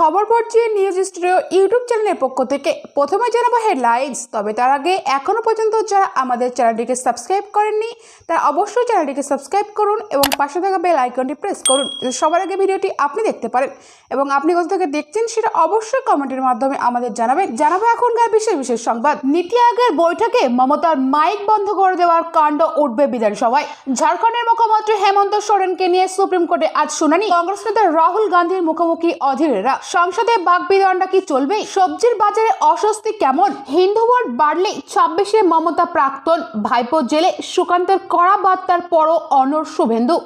খবর পড়ছি news studio YouTube চ্যানেলের পক্ষ থেকে। প্রথমে জানাব হেডলাইন্স, তবে তার আগে এখনও পর্যন্ত যারা আমাদের চ্যানেলটিকে সাবস্ক্রাইব করেননি, তারা অবশ্যই চ্যানেলটিকে সাবস্ক্রাইব করুন এবং পাশে থাকা বেল আইকনটি প্রেস করুন সবার আগে ভিডিওটি আপনি দেখতে পারেন। এবং আপনি কোথা থেকে দেখছেন সেটা অবশ্যই কমেন্টের মাধ্যমে আমাদের জানাবেন। জানাব এখনকার বিশেষ বিশেষ সংবাদ। নীতি আয়োগের বৈঠকে মমতার মাইক বন্ধ করে দেওয়ার কাণ্ড উঠবে বিধানসভায়। ঝাড়খণ্ডের মুখ্যমন্ত্রী হেমন্ত সোরেনকে নিয়ে সুপ্রিম কোর্টে আজ শুনানি। কংগ্রেস নেতা রাহুল গান্ধীর মুখোমুখি অধীরেরা। সংসদে বাগবিদণ্ডা কি চলবে? সবজির বাজারে অস্বস্তি কেমন? হিন্দু ভোট বাড়লে ছাব্বিশে মমতা প্রাক্তন, ভাইপো জেলে সুকান্তের কড়া বার্তার পরও অনর শুভেন্দু।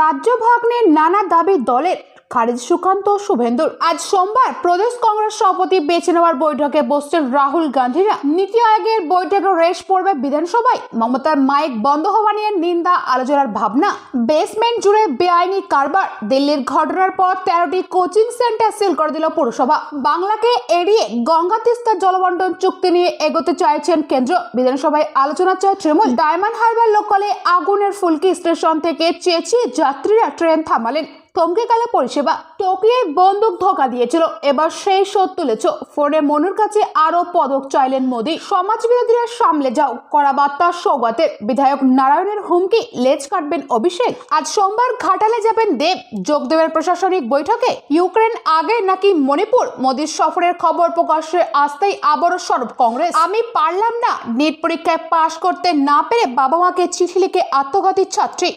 রাজ্য ভাগ নানা দাবি দলের খারিজ সুকান্ত শুভেন্দুর। আজ সোমবার প্রদেশ কংগ্রেস সভাপতি বেছে নেওয়ার বৈঠকে বসছেন রাহুল গান্ধীরা। নীতি আয়োগের বৈঠকে রেশ পড়বে বিধানসভায়। মমতার মাইক বন্ধ হওয়া নিয়ে নিন্দা, আলোচনার ভাবনা। বেসমেন্ট জুড়ে বেআইনি কারবার। দিল্লির ঘটনার পর তেরোটি কোচিং সেন্টার সিল করে দিল পুরসভা। বাংলাকে এড়িয়ে গঙ্গা তিস্তা জলবন্টন চুক্তি নিয়ে এগোতে চাইছেন কেন্দ্র। বিধানসভায় আলোচনা চায় তৃণমূল। ডায়মন্ড হারবার লোকালে আগুনের ফুলকি স্টেশন থেকে চেঁচিয়ে যাত্রীরা ট্রেন থামালেন। থমকে গেল পরিষেবা টোকিয়ায় বন্দুক ধোকা দিয়েছিল। এবার সেই শোধ তুলেছ। ফোনে মনুর কাছে আরও পদক চাইলেন মোদী। সমাজ বিরোধীরা সামলে যাও কড়া বার্তা সৌগাতের বিধায়ক নারায়ণের হুমকি, লেজ কাটবেন অভিষেক। আজ সোমবার ঘাটালে যাবেন দেব। যোগ দেবেন প্রশাসনিক বৈঠকে ইউক্রেন আগে নাকি মণিপুর? মোদীর সফরের খবর প্রকাশ্যে আসতেই আবারও সরব কংগ্রেস। আমি পারলাম না। নিট পরীক্ষায় পাশ করতে না পেরে বাবা মাকে চিঠি লিখে আত্মঘাতী ছাত্রী।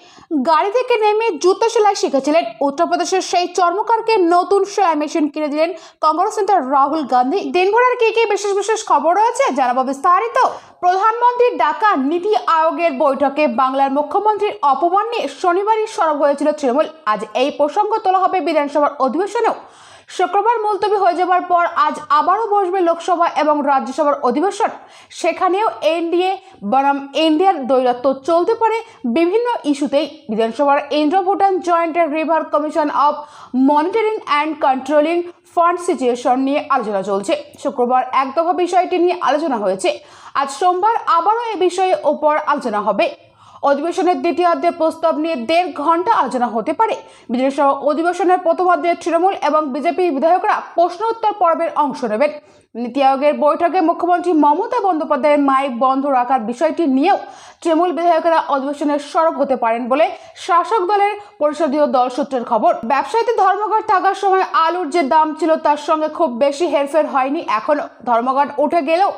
গাড়ি থেকে নেমে জুতো সেলাই শিখেছিলেন। উত্তরপ্রদেশের সেই চর্মকারকে নতুন সেলাই মেশিন কিনে দিলেন কংগ্রেস নেতা রাহুল গান্ধী দিনভর আর কি কি বিশেষ বিশেষ খবর রয়েছে জানাব বিস্তারিত। প্রধানমন্ত্রীর ডাকা নীতি আয়োগের বৈঠকে বাংলার মুখ্যমন্ত্রীর অপমান নিয়ে শনিবারই সরব হয়েছিল তৃণমূল। আজ এই প্রসঙ্গ তোলা হবে বিধানসভার অধিবেশনেও। শুক্রবার মুলতবি হয়ে যাওয়ার পর আজ আবারও বসবে লোকসভা এবং রাজ্যসভার অধিবেশন। সেখানেও এনডিএ বনাম ইন্ডিয়ার দৈরত্ব চলতে পারে বিভিন্ন ইস্যুতেই। বিধানসভার Indo Bhutan joint river commission of monitoring and controlling fund situation নিয়ে আলোচনা চলছে। শুক্রবার একদফা বিষয়টি নিয়ে আলোচনা হয়েছে। আজ সোমবার আবারও এ বিষয়ে ওপর আলোচনা হবে। অধিবেশনের দ্বিতীয়ার্ধে প্রস্তাব নিয়ে দেড় ঘণ্টা আলোচনা হতে পারে। বিধানসভা অধিবেশনের প্রথম প্রথমার্ধে তৃণমূল এবং বিজেপির বিধায়করা প্রশ্ন উত্তর পর্বের অংশ নেবেন। নীতি আয়োগের বৈঠকে মুখ্যমন্ত্রী মমতা বন্দ্যোপাধ্যায়ের মাইক বন্ধ রাখার বিষয়টি নিয়েও তৃণমূল বিধায়করা অধিবেশনের সরব হতে পারেন বলে শাসক দলের পরিষদীয় দল সূত্রের খবর। ব্যবসায়ীতে ধর্মঘট থাকার সময় আলুর যে দাম ছিল তার সঙ্গে খুব বেশি হেরফের হয়নি এখনও ধর্মঘট উঠে গেলেও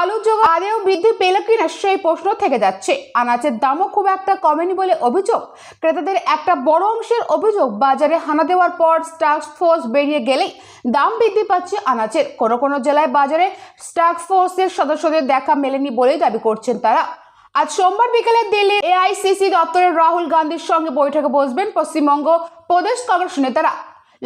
আলুর যোগ আদেও বৃদ্ধি পেল কিনা সেই প্রশ্ন থেকে যাচ্ছে। আনাজের দামও খুব একটা কমেনি বলে অভিযোগ। ক্রেতাদের একটা বড় অংশের অভিযোগ, বাজারে হানা দেওয়ার পর স্টাক্স ফোর্স বেরিয়ে গেলেই দাম বৃদ্ধি পাচ্ছে আনাজের কোনো কোনো জেলায় বাজারে টাস্ক ফোর্সের সদস্যদের দেখা মেলেনি বলেই দাবি করছেন তারা। আজ সোমবার বিকেলে দিল্লির এআইসিসি দপ্তরের রাহুল গান্ধীর সঙ্গে বৈঠকে বসবেন পশ্চিমবঙ্গ প্রদেশ কংগ্রেস নেতারা।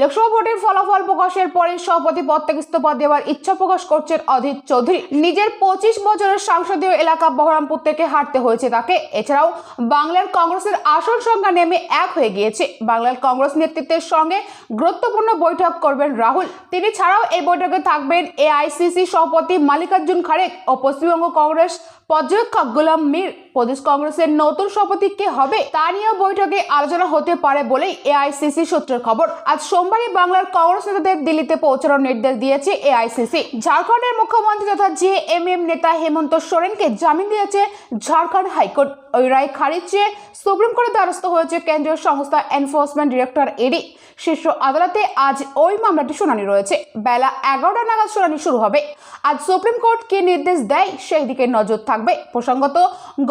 লোকসভা ভোটের ফলাফল প্রকাশের পরে সভাপতি পদ থেকে ইস্তফা দেওয়ার ইচ্ছা প্রকাশ করছেন অধীর চৌধুরী। নিজের পঁচিশ বছরের সংসদীয় এলাকা বহরমপুর থেকে হাঁটতে হয়েছে তাকে। এছাড়াও বাংলার কংগ্রেসের আসন সংখ্যা নেমে এক হয়ে গিয়েছে। বাংলার কংগ্রেস নেতৃত্বের সঙ্গে গুরুত্বপূর্ণ বৈঠক করবেন রাহুল। তিনি ছাড়াও এই বৈঠকে থাকবেন এআইসিসি সভাপতি মালিকার্জুন খাড়েক ও পশ্চিমবঙ্গ কংগ্রেস পর্যবেক্ষক গোলাম মীর প্রদেশ কংগ্রেসের নতুন সভাপতি কে হবে তা নিয়েও বৈঠকে আলোচনা হতে পারে বলেই এআইসিসি সূত্রের খবর। আজ সোমবারই বাংলার কংগ্রেস নেতাদের দিল্লিতে পৌঁছানোর নির্দেশ দিয়েছে এআইসিসি। ঝাড়খণ্ডের মুখ্যমন্ত্রী তথা জে এম এম নেতা হেমন্ত সোরেনকে জামিন দিয়েছে ঝাড়খণ্ড হাইকোর্ট। ওই রায় খারিজ চেয়ে সুপ্রিম কোর্টের দ্বারস্থ হয়েছে কেন্দ্রীয় সংস্থা এনফোর্সমেন্ট ডিরেক্টর এডি। শীর্ষ আদালতে আজ ওই মামলাটি শুনানি রয়েছে। বেলা এগারোটা নাগাদ শুনানি শুরু হবে। আজ সুপ্রিম কোর্ট কি নির্দেশ দেয় সেই দিকে নজর থাকবে। প্রসঙ্গত,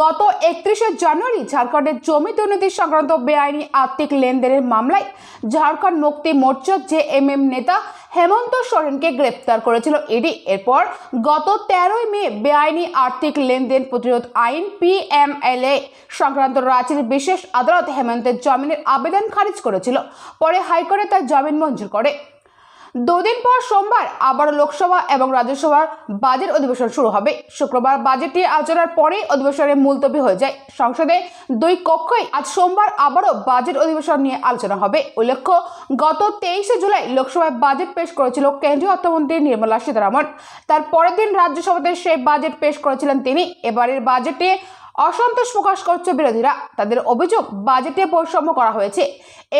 গত একত্রিশে জানুয়ারি ঝাড়খণ্ডের জমি দুর্নীতি সংক্রান্ত বেআইনি আর্থিক লেনদেনের মামলায় ঝাড়খণ্ড মুক্তি মোর্চার জে এম এম নেতা হেমন্ত সোরেনকে গ্রেপ্তার করেছিল ইডি। এরপর গত তেরোই মে বেআইনি আর্থিক লেনদেন প্রতিরোধ আইন পিএমএলএ সংক্রান্ত রাঁচির বিশেষ আদালত হেমন্তের জামিনের আবেদন খারিজ করেছিল। পরে হাইকোর্টে তার জামিন মঞ্জুর করে। দুদিন পর সোমবার আবারও লোকসভা এবং রাজ্যসভার বাজেট অধিবেশন শুরু হবে। শুক্রবার বাজেটটি আলোচনার পরেই অধিবেশনে মুলতবি হয়ে যায়। সংসদে দুই কক্ষই আজ সোমবার আবারও বাজেট অধিবেশন নিয়ে আলোচনা হবে। উল্লেখ্য, গত তেইশে জুলাই লোকসভায় বাজেট পেশ করেছিল কেন্দ্রীয় অর্থমন্ত্রী নির্মলা সীতারামন। তার পরের দিন রাজ্যসভাতে সেই বাজেট পেশ করেছিলেন তিনি। এবারের বাজেটে অসন্তোষ প্রকাশ করছে বিরোধীরা। তাদের অভিযোগ, বাজেটে বৈষম্য করা হয়েছে।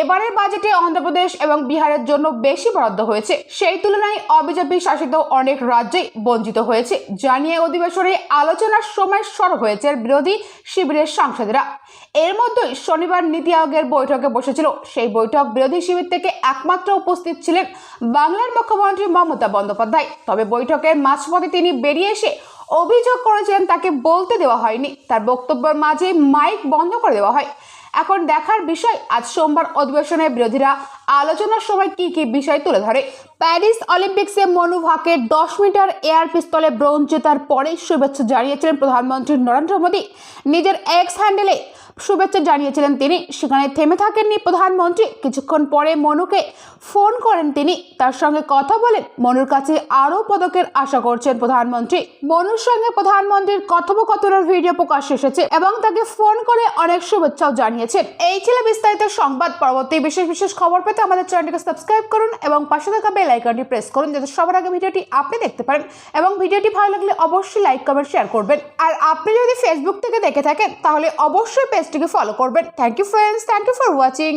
এবারের বাজেটে অন্ধ্রপ্রদেশ এবং বিহারের জন্য বেশি বরাদ্দ হয়েছে। সেই তুলনায় অবিজেপি শাসিত অনেক রাজ্যেই বঞ্চিত হয়েছে জানিয়ে অধিবেশনে আলোচনার সময় সরব হয়েছে বিরোধী শিবিরের সাংসদেরা। এর মধ্যেই শনিবার নীতি আয়োগের বৈঠকে বসেছিল। সেই বৈঠক বিরোধী শিবির থেকে একমাত্র উপস্থিত ছিলেন বাংলার মুখ্যমন্ত্রী মমতা বন্দ্যোপাধ্যায়। তবে বৈঠকের মাঝপথে তিনি বেরিয়ে এসে অভিযোগ করেছেন, তাকে বলতে দেওয়া হয়নি। তার বক্তব্যের মাঝে মাইক বন্ধ করে দেওয়া হয়। এখন দেখার বিষয়, আজ সোমবার অধিবেশনে বিরোধীরা আলোচনার সময় কি কি বিষয় তুলে ধরে? প্যারিস অলিম্পিক্সে মনু ভাকের দশ মিটার এয়ার পিস্তলে ব্রোঞ্জ জেতার পরেই শুভেচ্ছা জানিয়েছিলেন প্রধানমন্ত্রী নরেন্দ্র মোদী। নিজের এক্স হ্যান্ডেলে শুভেচ্ছা জানিয়েছিলেন তিনি। সেখানে থেমে থাকেননি প্রধানমন্ত্রী। কিছুক্ষণ পরে মনুকে ফোন করেন তিনি। তার সঙ্গে কথা বলেন মনুর কাছে আরও পদকের আশা করছেন প্রধানমন্ত্রী। মনুর সঙ্গে প্রধানমন্ত্রীর কথোপকথনের ভিডিও প্রকাশ এসেছে এবং তাকে ফোন করে অনেক শুভেচ্ছাও জানিয়েছেন। এই ছিল বিস্তারিত সংবাদ। পরবর্তী বিশেষ বিশেষ খবর পেতে আমাদের চ্যানেলটিকে সাবস্ক্রাইব করুন এবং পাশে থাকা বেল আইকনটি প্রেস করুন, যাতে সবার আগে ভিডিওটি আপনি দেখতে পারেন এবং ভিডিওটি ভালো লাগলে অবশ্যই লাইক কমেন্ট শেয়ার করবেন। আর আপনি যদি ফেসবুক থেকে দেখে থাকেন, তাহলে অবশ্যই পেজটিকে ফলো করবেন। Thank you friends thank you for watching